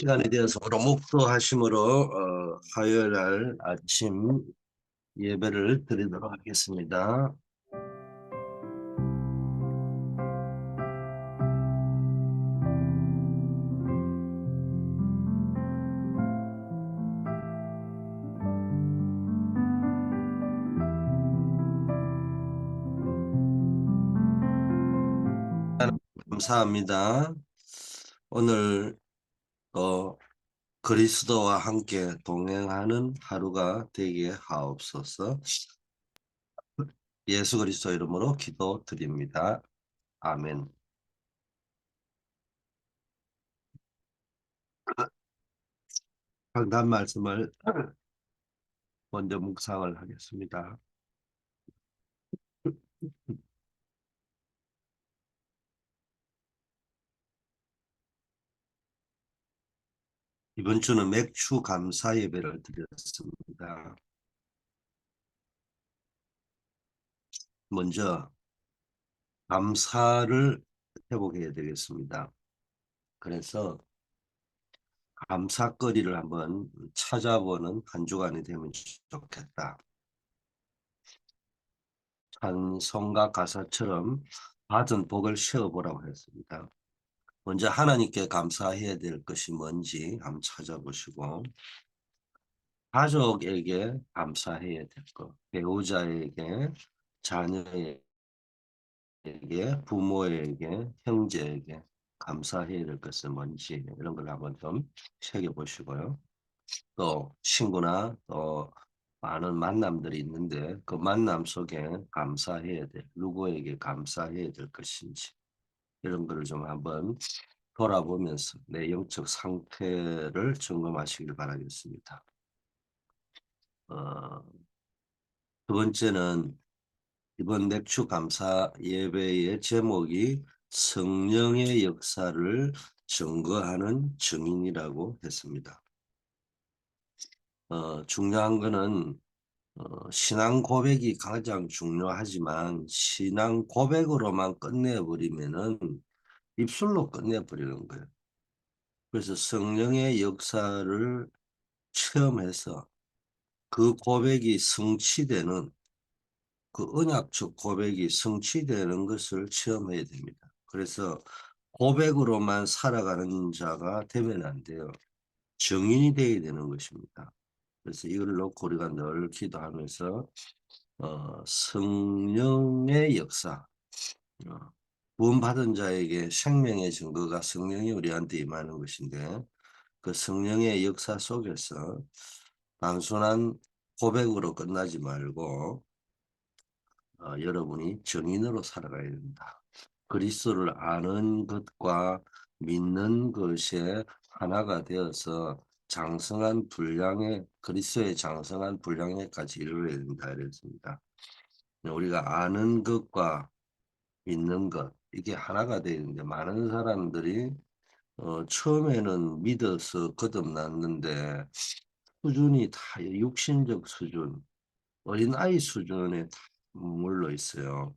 시간이 되어서 목도하심으로 어, 화요일 날 아침 예배를 드리도록 하겠습니다. 감사합니다. 오늘 또 그리스도와 함께 동행하는 하루가 되게 하옵소서. 예수 그리스도 이름으로 기도드립니다. 아멘. 강단 말씀을 먼저 묵상을 하겠습니다. 이번 주는 맥주 감사 예배를 드렸습니다. 먼저 감사를 회복해야 되겠습니다. 그래서 감사거리를 한번 찾아보는 한 주간이 되면 좋겠다. 찬송가 가사처럼 받은 복을 세어보라고 했습니다. 먼저 하나님께 감사해야 될 것이 뭔지 한번 찾아보시고 가족에게 감사해야 될 것, 배우자에게, 자녀에게, 부모에게, 형제에게 감사해야 될 것은 뭔지 이런 걸 한번 좀 새겨보시고요. 또 친구나 또 많은 만남들이 있는데 그 만남 속에 감사해야 될, 누구에게 감사해야 될 것인지 이런 거를 좀 한번 돌아보면서 내 영적 상태를 점검하시길 바라겠습니다. 어, 두 번째는 이번 맥주 감사 예배의 제목이 성령의 역사를 증거하는 증인이라고 했습니다. 어, 중요한 거는 어, 신앙 고백이 가장 중요하지만 신앙 고백으로만 끝내버리면은 입술로 끝내버리는 거예요. 그래서 성령의 역사를 체험해서 그 고백이 성취되는 그 언약적 고백이 성취되는 것을 체험해야 됩니다. 그래서 고백으로만 살아가는 자가 되면 안 돼요. 정인이 되어야 되는 것입니다. 그래서 이걸 놓고 우리가 늘 기도하면서 어, 성령의 역사 어, 구원받은 자에게 생명의 증거가 성령이 우리한테 임하는 것인데 그 성령의 역사 속에서 단순한 고백으로 끝나지 말고 어, 여러분이 정인으로 살아가야 된다. 그리스도를 아는 것과 믿는 것에 하나가 되어서 장성한 분량의 그리스도의 장성한 분량에까지 이르러야 된다 이랬습니다. 우리가 아는 것과 믿는 것 이게 하나가 되는데 많은 사람들이 어, 처음에는 믿어서 거듭났는데 수준이 다 육신적 수준, 어린아이 수준에 다 머물러 있어요.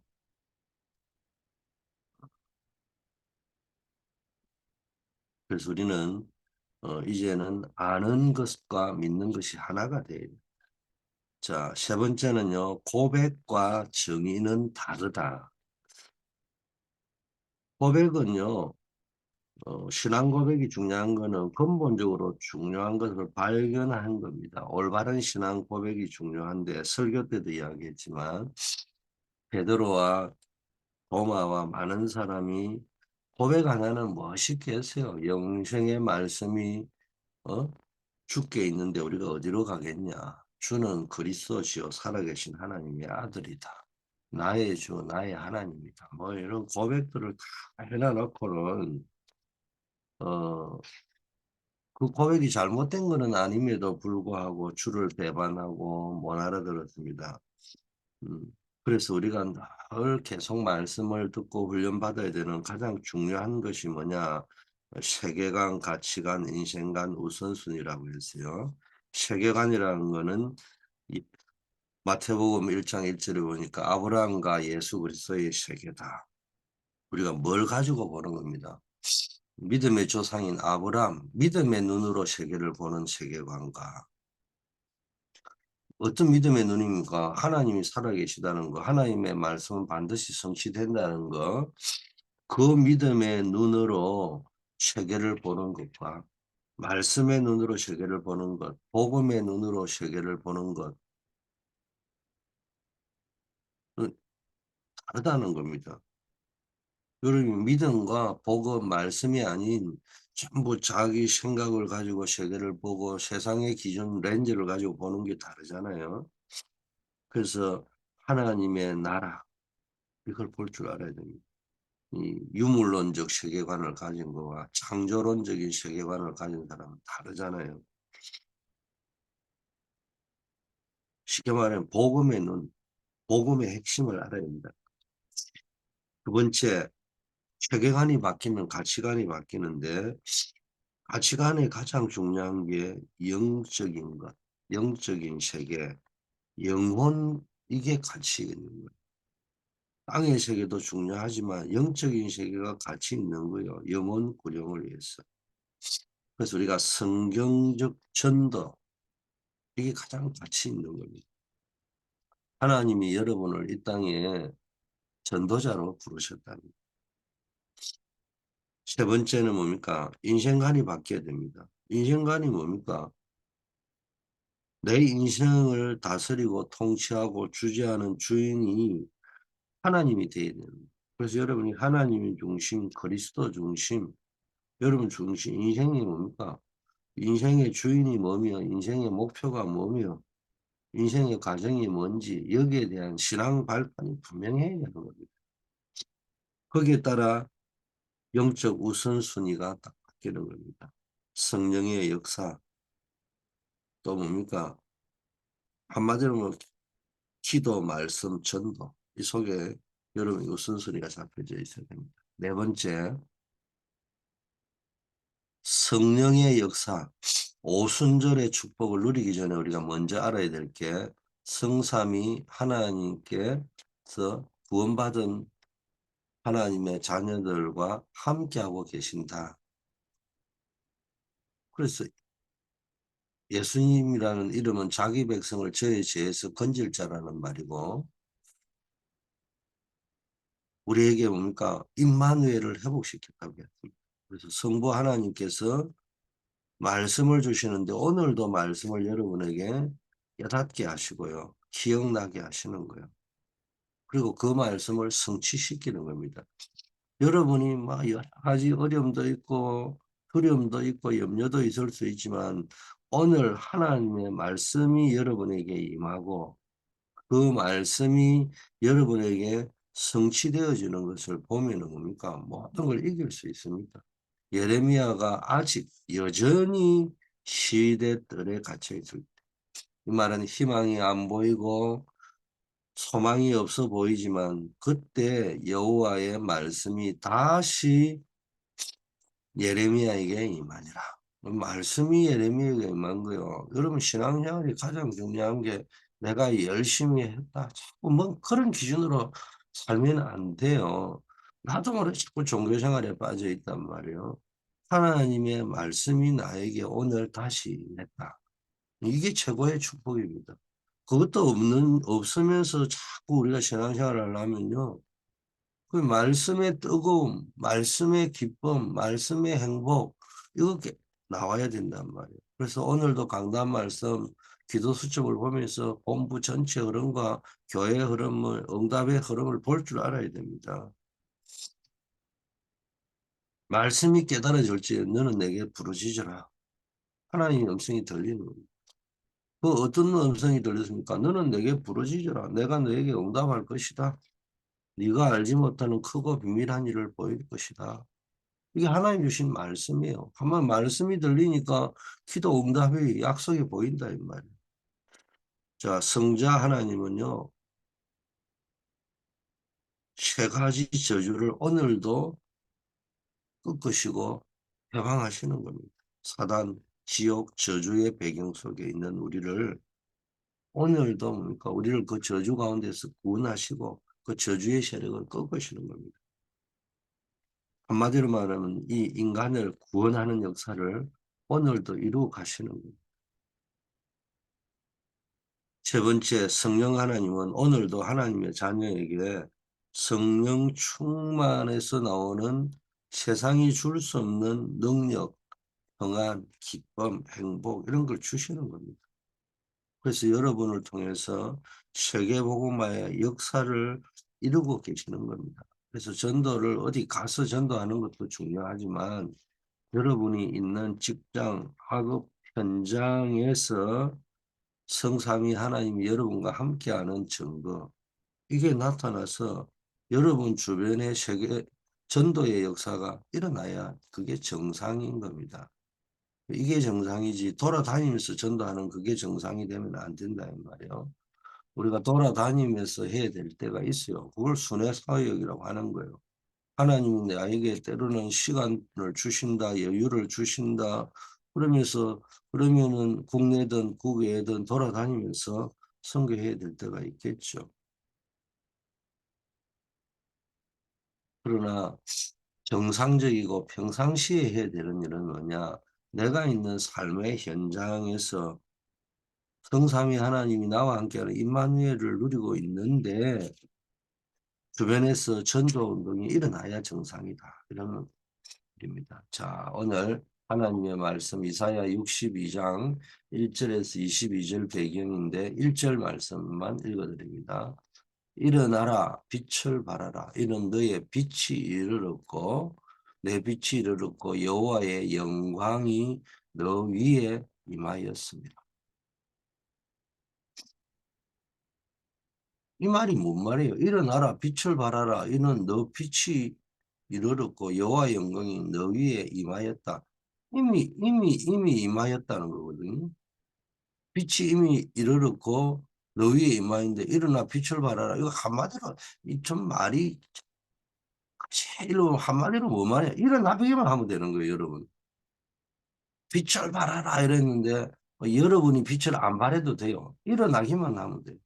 그래서 우리는 어, 이제는 아는 것과 믿는 것이 하나가 돼요. 자, 세 번째는요. 고백과 정의는 다르다. 고백은요. 어, 신앙 고백이 중요한 것은 근본적으로 중요한 것을 발견하는 겁니다. 올바른 신앙 고백이 중요한데 설교 때도 이야기했지만 베드로와 도마와 많은 사람이 고백 하나는 멋있겠어요. 영생의 말씀이 어? 죽게 있는데 우리가 어디로 가겠냐. 주는 그리스도시요 살아계신 하나님의 아들이다. 나의 주 나의 하나님이다. 뭐 이런 고백들을 다 해놔놓고는 어, 그 고백이 잘못된 것은 아님에도 불구하고 주를 배반하고 못 알아들었습니다. 음, 그래서 우리가 늘 계속 말씀을 듣고 훈련받아야 되는 가장 중요한 것이 뭐냐? 세계관, 가치관, 인생관, 우선순위라고 했어요. 세계관이라는 것은 마태복음 1장 1절에 보니까 아브라함과 예수 그리스도의 세계다. 우리가 뭘 가지고 보는 겁니다. 믿음의 조상인 아브람, 믿음의 눈으로 세계를 보는 세계관과 어떤 믿음의 눈입니까? 하나님이 살아계시다는 거, 하나님의 말씀은 반드시 성취된다는 거, 그 믿음의 눈으로 세계를 보는 것과 말씀의 눈으로 세계를 보는 것, 복음의 눈으로 세계를 보는 것, 다르다는 겁니다. 여러분 믿음과 복음 말씀이 아닌 전부 자기 생각을 가지고 세계를 보고 세상의 기준 렌즈를 가지고 보는 게 다르잖아요. 그래서 하나님의 나라 이걸 볼 줄 알아야 됩니다. 이 유물론적 세계관을 가진 거와 창조론적인 세계관을 가진 사람은 다르잖아요. 쉽게 말하면 복음의 눈, 복음의 핵심을 알아야 합니다. 두 번째, 세계관이 바뀌면 가치관이 바뀌는데 가치관의 가장 중요한 게 영적인 것, 영적인 세계, 영혼 이게 가치 있는 거예요. 땅의 세계도 중요하지만 영적인 세계가 가치 있는 거예요. 영혼 구령을 위해서. 그래서 우리가 성경적 전도 이게 가장 가치 있는 겁니다. 하나님이 여러분을 이 땅에 전도자로 부르셨답니다. 세 번째는 뭡니까? 인생관이 바뀌어야 됩니다. 인생관이 뭡니까? 내 인생을 다스리고 통치하고 주재하는 주인이 하나님이 되어야 됩니다. 그래서 여러분이 하나님의 중심, 그리스도 중심, 여러분 중심, 인생이 뭡니까? 인생의 주인이 뭐며, 인생의 목표가 뭐며, 인생의 과정이 뭔지, 여기에 대한 신앙 발판이 분명해야 되는 겁니다. 거기에 따라 영적 우선순위가 딱 바뀌는 겁니다. 성령의 역사, 또 뭡니까? 한마디로 뭐 기도, 말씀, 전도 이 속에 여러분 우선순위가 잡혀져 있어야 됩니다. 네 번째, 성령의 역사, 오순절의 축복을 누리기 전에 우리가 먼저 알아야 될 게 성삼이 하나님께서 구원받은 하나님의 자녀들과 함께하고 계신다. 그래서 예수님이라는 이름은 자기 백성을 저의 죄에서 건질 자라는 말이고 우리에게 뭡니까? 임마누엘을 회복시켰다고 했습니다. 그래서 성부 하나님께서 말씀을 주시는데 오늘도 말씀을 여러분에게 깨닫게 하시고요. 기억나게 하시는 거예요. 그리고 그 말씀을 성취시키는 겁니다. 여러분이 막 여러 가지 어려움도 있고 두려움도 있고 염려도 있을 수 있지만 오늘 하나님의 말씀이 여러분에게 임하고 그 말씀이 여러분에게 성취되어지는 것을 보면은 뭡니까? 모든 걸 이길 수 있습니다. 예레미야가 아직 여전히 시대 뜰에 갇혀 있을 때. 이 말은 희망이 안 보이고 소망이 없어 보이지만 그때 여호와의 말씀이 다시 예레미야에게 임하니라. 말씀이 예레미야에게 임한 거요. 여러분 신앙생활이 가장 중요한 게 내가 열심히 했다. 뭐 그런 기준으로 살면 안 돼요. 나도 모르게 자꾸 종교생활에 빠져 있단 말이에요. 하나님의 말씀이 나에게 오늘 다시 임했다. 이게 최고의 축복입니다. 그것도 없는, 없으면서 자꾸 우리가 신앙생활을 하면요. 그 말씀의 뜨거움, 말씀의 기쁨, 말씀의 행복, 이렇게 나와야 된단 말이에요. 그래서 오늘도 강단 말씀, 기도 수첩을 보면서 본부 전체 흐름과 교회 흐름을, 응답의 흐름을 볼 줄 알아야 됩니다. 말씀이 깨달아질지 너는 내게 부르짖으라. 하나님의 음성이 들리는. 그 어떤 음성이 들렸습니까? 너는 내게 부르짖으라. 내가 너에게 응답할 것이다. 네가 알지 못하는 크고 비밀한 일을 보일 것이다. 이게 하나님 주신 말씀이에요. 한번 말씀이 들리니까 기도 응답이 약속이 보인다 이 말이에요. 자, 성자 하나님은요. 세 가지 저주를 오늘도 끄끄시고 해방하시는 겁니다. 사단, 지옥, 저주의 배경 속에 있는 우리를 오늘도 뭡니까? 우리를 그 저주 가운데서 구원하시고 그 저주의 세력을 꺾으시는 겁니다. 한마디로 말하면 이 인간을 구원하는 역사를 오늘도 이루어 가시는 겁니다. 세 번째, 성령 하나님은 오늘도 하나님의 자녀에게 성령 충만에서 나오는 세상이 줄 수 없는 능력, 평안, 기쁨, 행복 이런 걸 주시는 겁니다. 그래서 여러분을 통해서 세계복음화의 역사를 이루고 계시는 겁니다. 그래서 전도를 어디 가서 전도하는 것도 중요하지만 여러분이 있는 직장, 학업 현장에서 성삼위 하나님이 여러분과 함께하는 증거 이게 나타나서 여러분 주변의 세계 전도의 역사가 일어나야 그게 정상인 겁니다. 이게 정상이지 돌아다니면서 전도하는 그게 정상이 되면 안 된다 이 말이에요. 우리가 돌아다니면서 해야 될 때가 있어요. 그걸 순회 사역이라고 하는 거예요. 하나님이 나에게 때로는 시간을 주신다, 여유를 주신다. 그러면서 그러면은 국내든 국외든 돌아다니면서 선교해야 될 때가 있겠죠. 그러나 정상적이고 평상시에 해야 되는 일은 뭐냐? 내가 있는 삶의 현장에서 성삼위 하나님이 나와 함께하는 임마누엘을 누리고 있는데 주변에서 전도 운동이 일어나야 정상이다. 이런 일입니다. 자, 오늘 하나님의 말씀 이사야 62장 1절에서 22절 배경인데 1절 말씀만 읽어드립니다. 일어나라 빛을 발하라 이는 너의 빛이 이르렀고 내 빛이 이르렀고 여호와의 영광이 너 위에 임하였습니다. 이 말이 뭔 말이에요? 일어나라 빛을 발하라 이는 너 빛이 이르렀고 여호와 영광이 너 위에 임하였다. 이미 이미 이미 임하였다는 거거든요. 빛이 이미 이르렀고 너 위에 임하인데 일어나 빛을 발하라. 이거 한마디로 이 좀 말이 제일로 한마디로 뭐 말이야? 일어나기만 하면 되는 거예요, 여러분. 빛을 발하라 이랬는데 뭐 여러분이 빛을 안 발해도 돼요. 일어나기만 하면 돼요.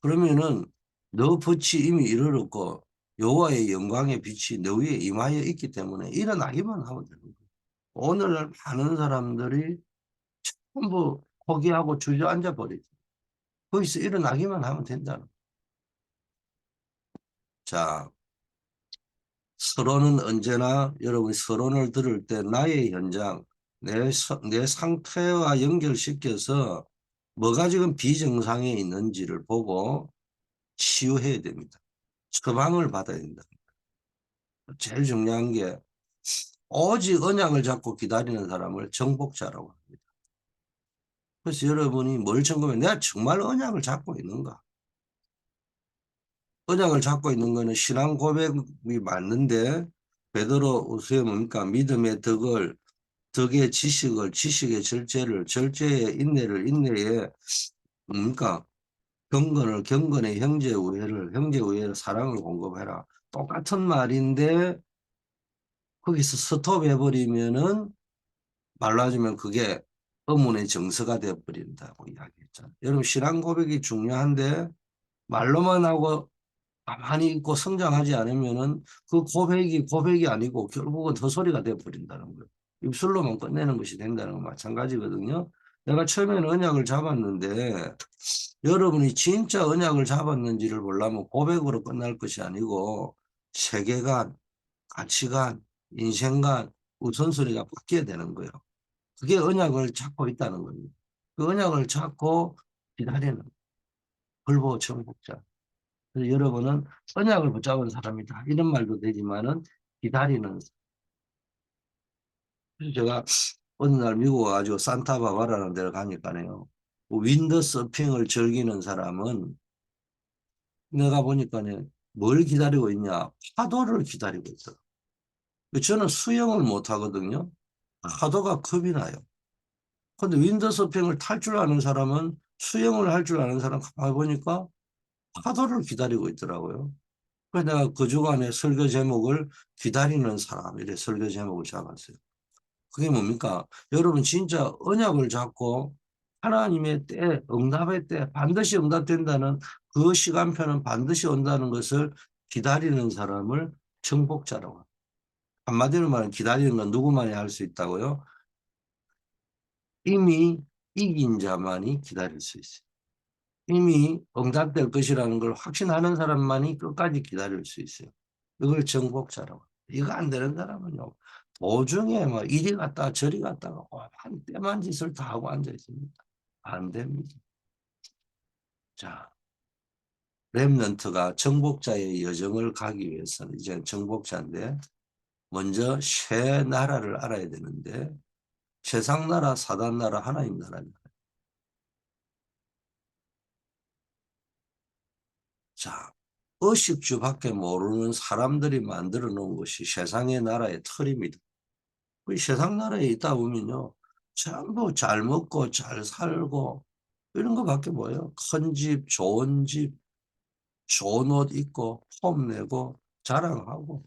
그러면은 너 빛이 이미 이르렀고 여호와의 영광의 빛이 너 위에 임하여 있기 때문에 일어나기만 하면 되는 거예요. 오늘날 많은 사람들이 전부 포기하고 주저앉아 버리죠. 거기서 일어나기만 하면 된다는 거예요. 자, 서론은 언제나 여러분이 서론을 들을 때 나의 현장, 내, 서, 내 상태와 연결시켜서 뭐가 지금 비정상에 있는지를 보고 치유해야 됩니다. 처방을 받아야 된다. 제일 중요한 게 오직 언약을 잡고 기다리는 사람을 정복자라고 합니다. 그래서 여러분이 뭘 점검해? 내가 정말 언약을 잡고 있는가? 언약을 잡고 있는 거는 신앙 고백이 맞는데 베드로 우수에 뭡니까? 믿음의 덕을 덕의 지식을 지식의 절제를 절제의 인내를 인내에 뭡니까? 경건을 경건의 형제 우애를 형제 우애를 사랑을 공급해라. 똑같은 말인데 거기서 스톱해 버리면은 하자면 그게 의문의 정서가 되어 버린다고 이야기했잖아요. 여러분 신앙 고백이 중요한데 말로만 하고 가만히 있고 성장하지 않으면은 그 고백이 고백이 아니고 결국은 헛소리가 되어 버린다는 거예요. 입술로만 끝내는 것이 된다는 건 마찬가지거든요. 내가 처음에는 언약을 잡았는데 여러분이 진짜 언약을 잡았는지를 보려면 고백으로 끝날 것이 아니고 세계관, 가치관, 인생관, 우선순위가 바뀌어야 되는 거예요. 그게 언약을 잡고 있다는 겁니다. 그 언약을 잡고 기다리는 벌보 정복자. 그래서 여러분은 언약을 붙잡은 사람이다. 이런 말도 되지만은 기다리는 그래서 제가 어느 날 미국 와가지고 산타바바라는 데를 가니까요. 윈드 서핑을 즐기는 사람은 내가 보니까는 뭘 기다리고 있냐? 파도를 기다리고 있어. 저는 수영을 못 하거든요. 파도가 겁이 나요. 근데 윈드서핑을 탈 줄 아는 사람은 수영을 할 줄 아는 사람 가만히 보니까 파도를 기다리고 있더라고요. 그래서 내가 그 주간에 설교 제목을 기다리는 사람 이래 설교 제목을 잡았어요. 그게 뭡니까? 여러분 진짜 언약을 잡고 하나님의 때, 응답의 때 반드시 응답된다는 그 시간표는 반드시 온다는 것을 기다리는 사람을 정복자라고. 한마디로 말하면 기다리는 건 누구만이 할 수 있다고요? 이미 이긴 자만이 기다릴 수 있어요. 이미 응답될 것이라는 걸 확신하는 사람만이 끝까지 기다릴 수 있어요. 이걸 정복자라고. 이거 안 되는 사람은요. 도중에 뭐 이리 갔다 저리 갔다가 한 때만 짓을 다 하고 앉아 있습니다. 안 됩니다. 자, 렘넌트가 정복자의 여정을 가기 위해서는 이제 정복자인데 먼저 새 나라를 알아야 되는데 세상 나라, 사단 나라, 하나님 나라입니다. 자, 의식주밖에 모르는 사람들이 만들어 놓은 것이 세상의 나라의 틀입니다. 그 세상 나라에 있다 보면요. 전부 잘 먹고 잘 살고 이런 거밖에 뭐예요. 큰 집, 좋은 집, 좋은 옷 입고 폼 내고 자랑하고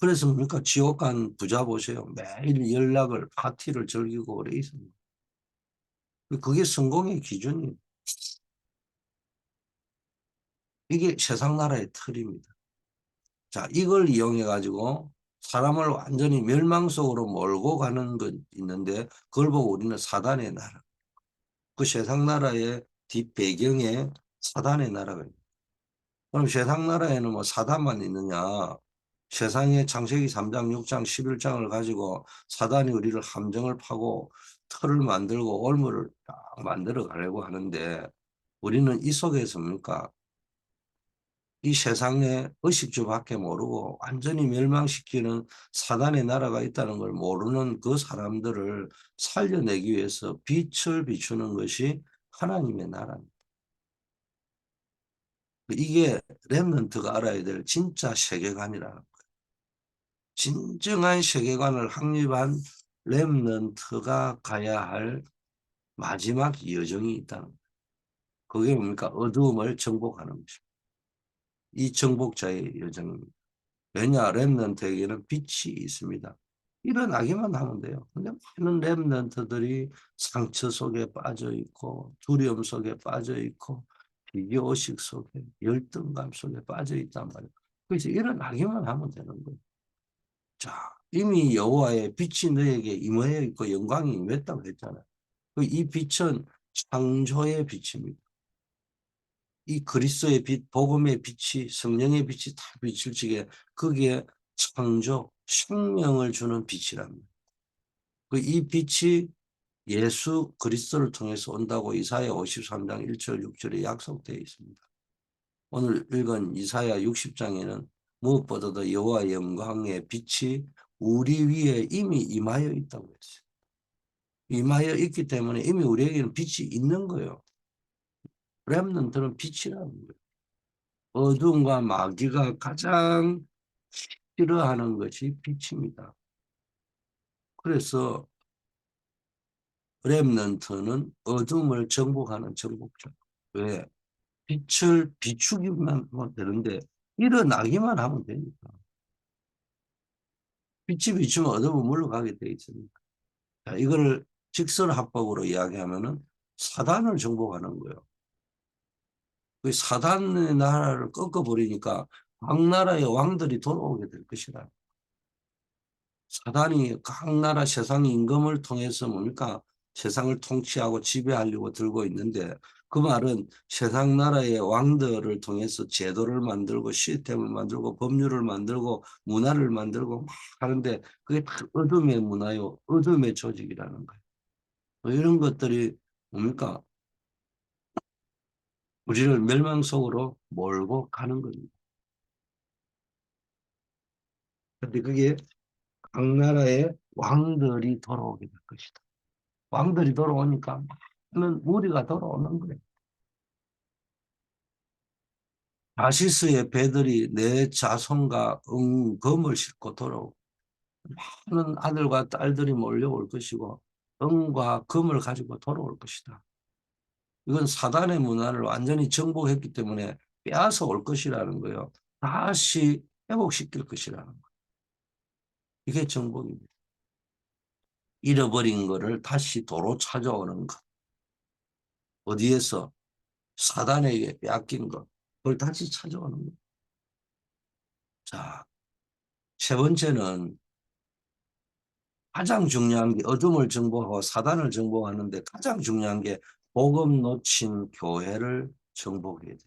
그래서 뭡니까 지옥 간 부자 보세요. 매일 연락을 파티를 즐기고 그래 있습니다. 그게 성공의 기준이에요. 이게 세상 나라의 틀입니다. 자, 이걸 이용해 가지고 사람을 완전히 멸망 속으로 몰고 가는 것 있는데 그걸 보고 우리는 사단의 나라. 그 세상 나라의 뒷배경에 사단의 나라가 있다. 그럼 세상 나라에는 뭐 사단만 있느냐? 세상에 창세기 3장, 6장, 11장을 가지고 사단이 우리를 함정을 파고 틀을 만들고 올무를 딱 만들어 가려고 하는데 우리는 이 속에서 뭡니까? 이 세상에 의식주밖에 모르고 완전히 멸망시키는 사단의 나라가 있다는 걸 모르는 그 사람들을 살려내기 위해서 빛을 비추는 것이 하나님의 나라입니다. 이게 렘넌트가 알아야 될 진짜 세계관이라는 거예요. 진정한 세계관을 확립한 렘넌트가 가야 할 마지막 여정이 있다는 거예요. 그게 뭡니까? 어두움을 정복하는 것입니다. 이 정복자의 여정입니다. 왜냐 렘넌트에게는 빛이 있습니다. 일어나기만 하면 돼요. 근데 많은 렘넌트들이 상처 속에 빠져 있고 두려움 속에 빠져 있고 비교의식 속에 열등감 속에 빠져 있단 말이에요. 그래서 일어나기만 하면 되는 거예요. 자, 이미 여호와의 빛이 너에게 임하여 있고 영광이 임했다고 했잖아요. 그이 빛은 창조의 빛입니다. 이 그리스도의 빛, 복음의 빛이 성령의 빛이 다 빛을 지게 거기에 창조, 생명을 주는 빛이랍니다. 그 이 빛이 예수 그리스도를 통해서 온다고 이사야 53장 1절 6절에 약속되어 있습니다. 오늘 읽은 이사야 60장에는 무엇보다도 여호와 영광의 빛이 우리 위에 이미 임하여 있다고 했어요. 임하여 있기 때문에 이미 우리에게는 빛이 있는 거예요. 렘넌트는 빛이라는 거예요. 어둠과 마귀가 가장 싫어하는 것이 빛입니다. 그래서 렘넌트는 어둠을 정복하는 정복자. 왜? 빛을 비추기만 하면 되는데 일어나기만 하면 되니까. 빛이 비추면 어둠은 물러가게 돼 있습니다. 자, 이걸 직설합법으로 이야기하면 은 사단을 정복하는 거예요. 그 사단의 나라를 꺾어버리니까 각 나라의 왕들이 돌아오게 될 것이다. 사단이 각 나라 세상 임금을 통해서 뭡니까? 세상을 통치하고 지배하려고 들고 있는데 그 말은 세상 나라의 왕들을 통해서 제도를 만들고 시스템을 만들고 법률을 만들고 문화를 만들고 막 하는데 그게 다 어둠의 문화요. 어둠의 조직이라는 거예요. 뭐 이런 것들이 뭡니까? 우리를 멸망 속으로 몰고 가는 겁니다. 근데 그게 각 나라의 왕들이 돌아오게 될 것이다. 왕들이 돌아오니까 많은 무리가 돌아오는 거예요. 다시스의 배들이 내 자손과 은검을 싣고 돌아오고 많은 아들과 딸들이 몰려올 것이고 은과 금을 가지고 돌아올 것이다. 이건 사단의 문화를 완전히 정복했기 때문에 빼앗아 올 것이라는 거예요. 다시 회복시킬 것이라는 거예요. 이게 정복입니다. 잃어버린 거를 다시 도로 찾아오는 것. 어디에서? 사단에게 빼앗긴 것. 그걸 다시 찾아오는 것. 자, 세 번째는 가장 중요한 게 어둠을 정복하고 사단을 정복하는데 가장 중요한 게 복음 놓친 교회를 정복해야 돼.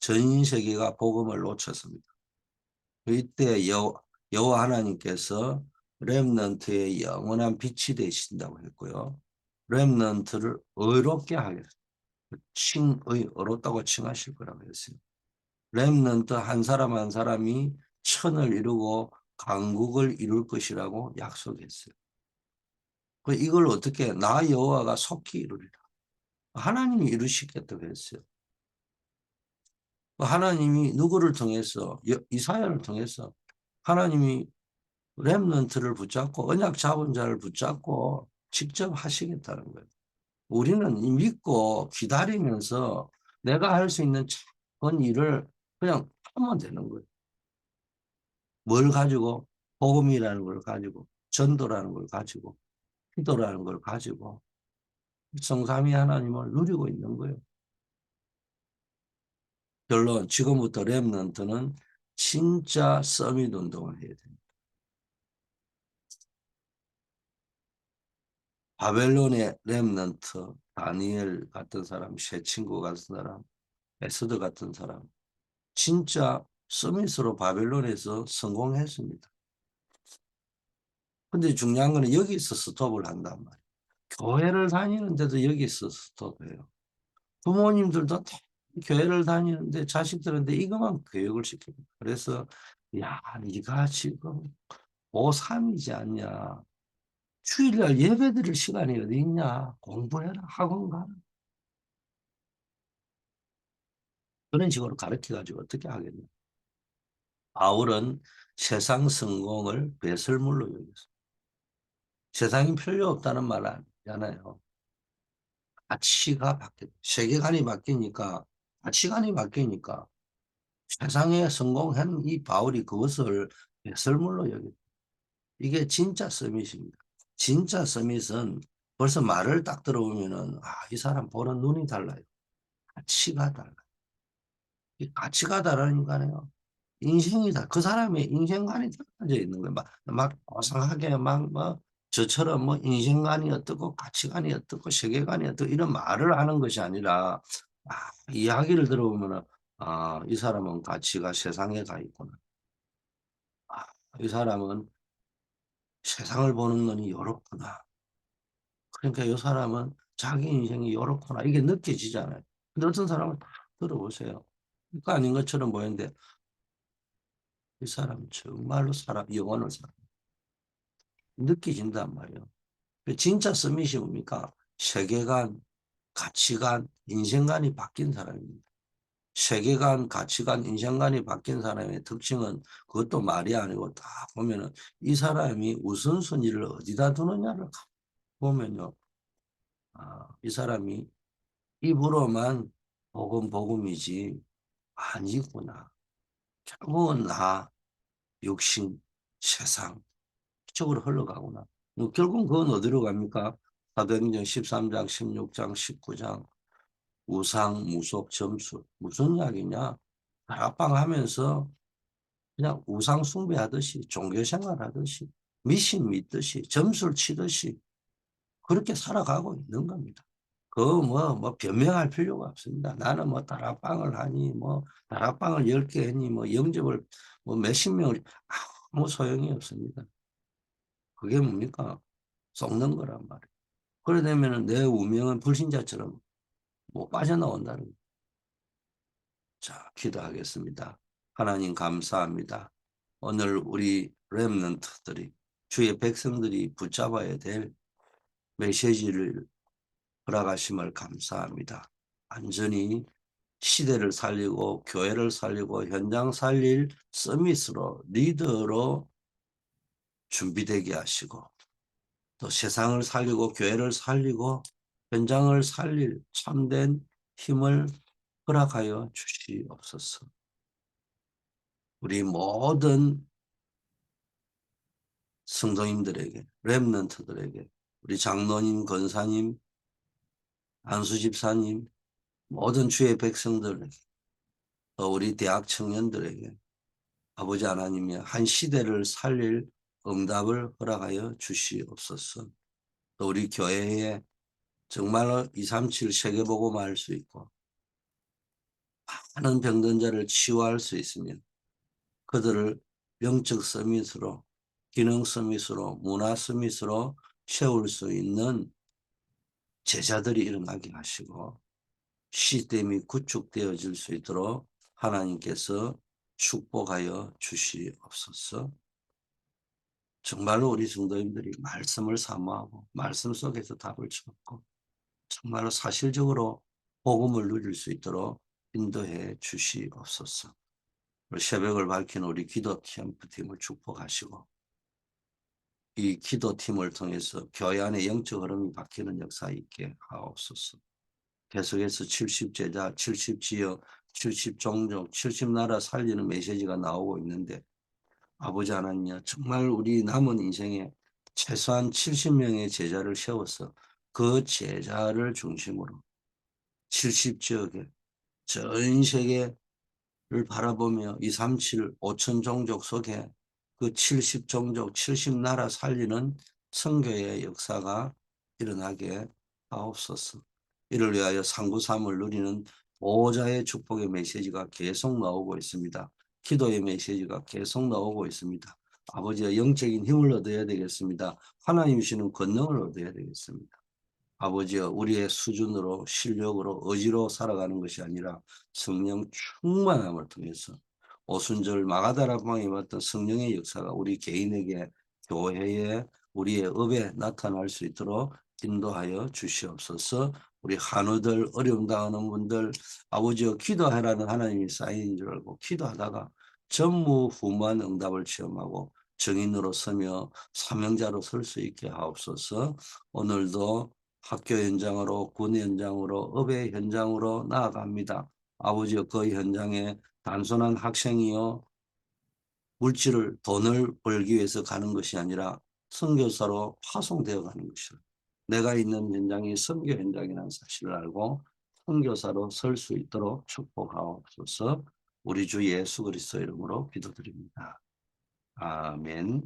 전 세계가 복음을 놓쳤습니다. 이때 여, 여호와 하나님께서 렘넌트의 영원한 빛이 되신다고 했고요. 렘넌트를 의롭게 하겠어요. 칭의 의롭다고 칭하실 거라고 했어요. 렘넌트 한 사람 한 사람이 천을 이루고 강국을 이룰 것이라고 약속했어요. 그 이걸 어떻게 나 여호와가 속히 이루리라. 하나님이 이루시겠다고 했어요. 그 하나님이 누구를 통해서 이사야를 통해서 하나님이 렘넌트를 붙잡고 언약 잡은 자를 붙잡고 직접 하시겠다는 거예요. 우리는 믿고 기다리면서 내가 할 수 있는 작은 일을 그냥 하면 되는 거예요. 뭘 가지고 복음이라는 걸 가지고 전도라는 걸 가지고 기도라는 걸 가지고 성삼위 하나님을 누리고 있는 거예요. 결론 지금부터 렘넌트는 진짜 서밋 운동을 해야 됩니다. 바벨론의 렘넌트 다니엘 같은 사람, 새 친구 같은 사람, 에스더 같은 사람 진짜 서밋으로 바벨론에서 성공했습니다. 근데 중요한 거는 여기서 스톱을 한단 말이에요. 교회를 다니는데도 여기서 스톱해요. 부모님들도 교회를 다니는데 자식들한테 이것만 교육을 시킵니다. 그래서 야 네가 지금 고3이지 않냐. 주일날 예배 드릴 시간이 어디 있냐. 공부해라. 학원 가라. 그런 식으로 가르쳐가지고 어떻게 하겠냐. 바울은 세상 성공을 배설물로 여겼어. 세상이 필요 없다는 말 아니잖아요. 가치가 바뀌, 세계관이 바뀌니까, 가치관이 바뀌니까, 세상에 성공한 이 바울이 그것을 배설물로 여겼 이게 진짜 서밋입니다. 진짜 서밋은 벌써 말을 딱 들어보면은, 아, 이 사람 보는 눈이 달라요. 가치가 달라요. 이 가치가 다르니까요. 인생이 다, 그 사람의 인생관이 달라져 있는 거예요. 막, 막 고상하게 막, 뭐, 저처럼 뭐 인생관이 어떻고 가치관이 어떻고 세계관이 어떻고 이런 말을 하는 것이 아니라 아, 이야기를 들어보면 아, 이 사람은 가치가 세상에 가 있구나. 아, 이 사람은 세상을 보는 눈이 요렇구나. 그러니까 이 사람은 자기 인생이 요렇구나. 이게 느껴지잖아요. 근데 어떤 사람은 다 들어보세요. 그거 아닌 것처럼 보이는데 이 사람 정말로 사람, 영혼을 살아. 느껴진단 말이에요. 그 진짜 서밋이 뭡니까? 세계관, 가치관, 인생관이 바뀐 사람입니다. 세계관, 가치관, 인생관이 바뀐 사람의 특징은 그것도 말이 아니고 다 보면은 이 사람이 우선순위를 어디다 두느냐를 보면요. 아, 이 사람이 입으로만 복음, 복음이지 아니구나. 결국은 나, 육신, 세상, 쪽으로 흘러가구나. 뭐 결국 그건 어디로 갑니까? 사도행전 13장, 16장, 19장 우상, 무속, 점수 무슨 이야기냐? 다락방 하면서 그냥 우상 숭배하듯이 종교생활 하듯이 미신 믿듯이 점수를 치듯이 그렇게 살아가고 있는 겁니다. 그 뭐, 뭐 변명할 필요가 없습니다. 나는 뭐 다락방을 하니 뭐 다락방을 10개 했니 뭐 영접을 뭐 몇십 명을 아무 소용이 없습니다. 그게 뭡니까? 썩는 거란 말이에요. 그래 되면 내 운명은 불신자처럼 뭐 빠져나온다는. 자, 기도하겠습니다. 하나님 감사합니다. 오늘 우리 렘넌트들이 주의 백성들이 붙잡아야 될 메시지를 허락하심을 감사합니다. 완전히 시대를 살리고 교회를 살리고 현장 살릴 서밋으로 리더로 준비되게 하시고 또 세상을 살리고 교회를 살리고 현장을 살릴 참된 힘을 허락하여 주시옵소서. 우리 모든 성도님들에게, 랩런트들에게, 우리 장로님, 권사님, 안수집사님, 모든 주의 백성들에게, 또 우리 대학 청년들에게 아버지 하나님이 한 시대를 살릴 응답을 허락하여 주시옵소서. 또 우리 교회에 정말로 237 세계보고만 할수 있고 많은 병든 자를 치유할 수 있으며 그들을 영적 서밋으로 기능 서밋으로 문화 서밋으로 세울 수 있는 제자들이 일어나게 하시고 시스템이 구축되어질 수 있도록 하나님께서 축복하여 주시옵소서. 정말로 우리 성도님들이 말씀을 사모하고 말씀 속에서 답을 찾고 정말로 사실적으로 복음을 누릴 수 있도록 인도해 주시옵소서. 새벽을 밝힌 우리 기도 캠프팀을 축복하시고 이 기도팀을 통해서 교회 안에 영적 흐름이 바뀌는 역사 있게 하옵소서. 계속해서 70제자, 70지역, 70종족, 70나라 살리는 메시지가 나오고 있는데 아버지 하나님 정말 우리 남은 인생에 최소한 70명의 제자를 세워서 그 제자를 중심으로 70지역에 전 세계를 바라보며 237 5천 종족 속에 그 70종족 70나라 살리는 선교의 역사가 일어나게 하옵소서. 이를 위하여 상구삼을 누리는 보호자의 축복의 메시지가 계속 나오고 있습니다. 기도의 메시지가 계속 나오고 있습니다. 아버지의 영적인 힘을 얻어야 되겠습니다. 하나님 주시는 권능을 얻어야 되겠습니다. 아버지여 우리의 수준으로 실력으로 의지로 살아가는 것이 아니라 성령 충만함을 통해서 오순절 마가다락방에 왔던 성령의 역사가 우리 개인에게 교회에 우리의 업에 나타날 수 있도록 인도하여 주시옵소서 우리 한우들 어려움 당하는 분들 아버지여 기도하라는 하나님이 쌓인 줄 알고 기도하다가 전무후무한 응답을 체험하고 정인으로 서며 사명자로 설 수 있게 하옵소서 오늘도 학교 현장으로 군 현장으로 업의 현장으로 나아갑니다. 아버지여 그 현장에 단순한 학생이요 물질을 돈을 벌기 위해서 가는 것이 아니라 선교사로 파송되어 가는 것이다. 내가 있는 현장이 선교 현장이라는 사실을 알고 선교사로 설 수 있도록 축복하옵소서. 우리 주 예수 그리스도 이름으로 기도드립니다. 아멘.